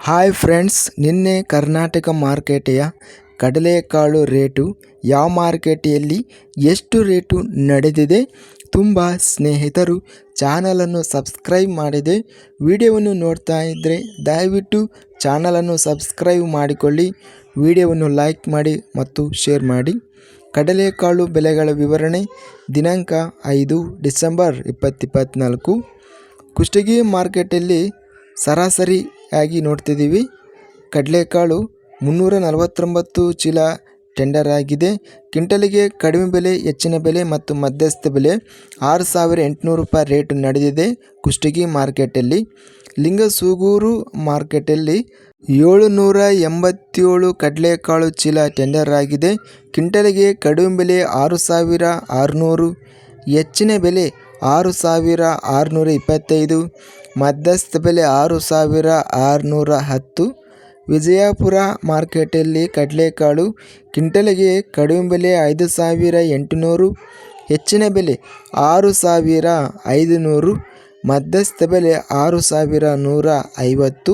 Hi friends, ನಿನ್ನೆ ಕರ್ನಾಟಕ ಮಾರ್ಕೆಟೆಯ ಕಡಲೆಕಾಳು rate ಯಾವ ಮಾರ್ಕೆಟೆಯಲ್ಲಿ ಎಷ್ಟು ರೇಟು ನಡೆದಿದೆ ತುಂಬ ಸ್ನೇಹಿತರು ಚಾನಲನ್ನು ಸಬ್ಸ್ಕ್ರೈಬ್ ಮಾಡಿದೆ. ವಿಡಿಯೋವನ್ನು ನೋಡ್ತಾ ಇದ್ದರೆ ದಯವಿಟ್ಟು ಚಾನಲನ್ನು ಸಬ್ಸ್ಕ್ರೈಬ್ ಮಾಡಿಕೊಳ್ಳಿ. ವಿಡಿಯೋವನ್ನು ಲೈಕ್ ಮಾಡಿ ಮತ್ತು ಶೇರ್ ಮಾಡಿ. ಕಡಲೆಕಾಳು ಬೆಲೆಗಳ ವಿವರಣೆ ದಿನಾಂಕ ಐದು ಡಿಸೆಂಬರ್ ಇಪ್ಪತ್ತಿಪ್ಪತ್ನಾಲ್ಕು ಕುಷ್ಟಗಿ ಮಾರ್ಕೆಟಲ್ಲಿ ಸರಾಸರಿಯಾಗಿ ನೋಡ್ತಿದ್ದೀವಿ. ಕಡಲೆಕಾಳು ಮುನ್ನೂರ ನಲವತ್ತೊಂಬತ್ತು ಚೀಲ ಟೆಂಡರ್ ಆಗಿದೆ. ಕ್ವಿಂಟಲಿಗೆ ಕಡಿಮೆ ಬೆಲೆ, ಹೆಚ್ಚಿನ ಬೆಲೆ ಮತ್ತು ಮಧ್ಯಸ್ಥ ಬೆಲೆ ಆರು ಸಾವಿರ ಎಂಟುನೂರು ರೂಪಾಯಿ ರೇಟ್ ನಡೆದಿದೆ ಕುಷ್ಟಗಿ ಮಾರ್ಕೆಟಲ್ಲಿ. ಲಿಂಗಸೂಗೂರು ಮಾರ್ಕೆಟಲ್ಲಿ ಏಳುನೂರ ಎಂಬತ್ತೇಳು ಕಡಲೆಕಾಳು ಚೀಲ ಟೆಂಡರ್ ಆಗಿದೆ. ಕ್ವಿಂಟಲಿಗೆ ಕಡಿಮೆ ಬೆಲೆ ಆರು ಸಾವಿರ ಆರುನೂರು, ಹೆಚ್ಚಿನ ಬೆಲೆ ಆರು ಸಾವಿರ ಆರುನೂರ ಇಪ್ಪತ್ತೈದು, ಮಧ್ಯಸ್ಥ ಬೆಲೆ ಆರು ಸಾವಿರ ಆರುನೂರ ಹತ್ತು, ವಿಜಯಪುರ ಮಾರ್ಕೆಟಲ್ಲಿ ಕಡಲೆಕಾಳು, ಕ್ವಿಂಟಲಿಗೆ ಕಡಿಮೆ ಬೆಲೆ ಐದು ಸಾವಿರ ಎಂಟುನೂರು, ಹೆಚ್ಚಿನ ಬೆಲೆ ಆರು ಸಾವಿರ ಐದುನೂರು, ಮಧ್ಯಸ್ಥ ಬೆಲೆ ಆರು ಸಾವಿರ ನೂರ ಐವತ್ತು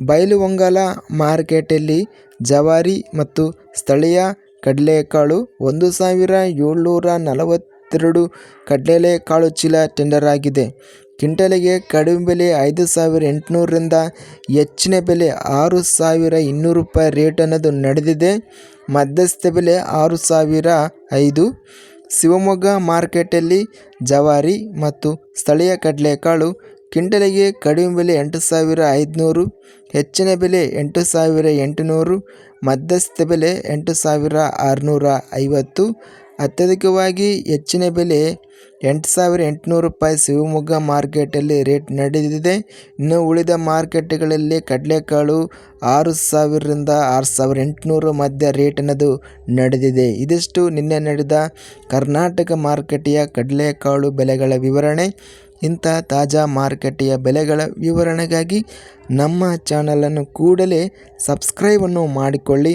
ಬೈಲುವಂಗಲ ಮಾರ್ಕೆಟಲ್ಲಿ ಜವಾರಿ ಮತ್ತು ಸ್ಥಳೀಯ ಕಡಲೆಕಾಳು ಒಂದು ಸಾವಿರ ಏಳ್ನೂರ ನಲವತ್ತೆರಡು ಕಡಲೆಕಾಳು ಚೀಲ ಟೆಂಡರ್ ಆಗಿದೆ. ಕ್ವಿಂಟಲಿಗೆ ಕಡಿಮೆ ಬೆಲೆ ಐದು ಸಾವಿರ ಎಂಟುನೂರರಿಂದ ಹೆಚ್ಚಿನ ಬೆಲೆ ಆರು ಸಾವಿರ ಇನ್ನೂರು ರೂಪಾಯಿ ರೇಟ್ ಅನ್ನೋದು ನಡೆದಿದೆ. ಮಧ್ಯಸ್ಥ ಬೆಲೆ ಆರು ಸಾವಿರ ಐದು. ಶಿವಮೊಗ್ಗ ಮಾರ್ಕೆಟಲ್ಲಿ ಜವಾರಿ ಮತ್ತು ಸ್ಥಳೀಯ ಕಡಲೆಕಾಳು ಕ್ವಿಂಟಲಿಗೆ ಕಡಿಮೆ ಬೆಲೆ ಎಂಟು ಸಾವಿರ ಐದುನೂರು, ಹೆಚ್ಚಿನ ಬೆಲೆ ಎಂಟು ಸಾವಿರ ಎಂಟುನೂರು, ಮಧ್ಯಸ್ಥ ಬೆಲೆ ಎಂಟು ಸಾವಿರ ಆರುನೂರ ಐವತ್ತು ಅತ್ಯಧಿಕವಾಗಿ ಹೆಚ್ಚಿನ ಬೆಲೆ ಎಂಟು ಸಾವಿರ ಎಂಟುನೂರು ರೂಪಾಯಿ ಶಿವಮೊಗ್ಗ ಮಾರ್ಕೆಟಲ್ಲಿ ರೇಟ್ ನಡೆದಿದೆ. ಇನ್ನು ಉಳಿದ ಮಾರ್ಕೆಟ್ಗಳಲ್ಲಿ ಕಡಲೆಕಾಳು ಆರು ಸಾವಿರದಿಂದ ಆರು ಸಾವಿರ ಎಂಟುನೂರು ಮಧ್ಯ ರೇಟ್ ಅನ್ನೋದು ನಡೆದಿದೆ. ಇದಿಷ್ಟು ನಿನ್ನೆ ನಡೆದ ಕರ್ನಾಟಕ ಮಾರುಕಟ್ಟೆಯ ಕಡಲೆಕಾಳು ಬೆಲೆಗಳ ವಿವರಣೆ. ಇಂಥ ತಾಜಾ ಮಾರುಕಟ್ಟೆಯ ಬೆಲೆಗಳ ವಿವರಣೆಗಾಗಿ ನಮ್ಮ ಚಾನಲನ್ನು ಕೂಡಲೇ ಸಬ್ಸ್ಕ್ರೈಬನ್ನು ಮಾಡಿಕೊಳ್ಳಿ.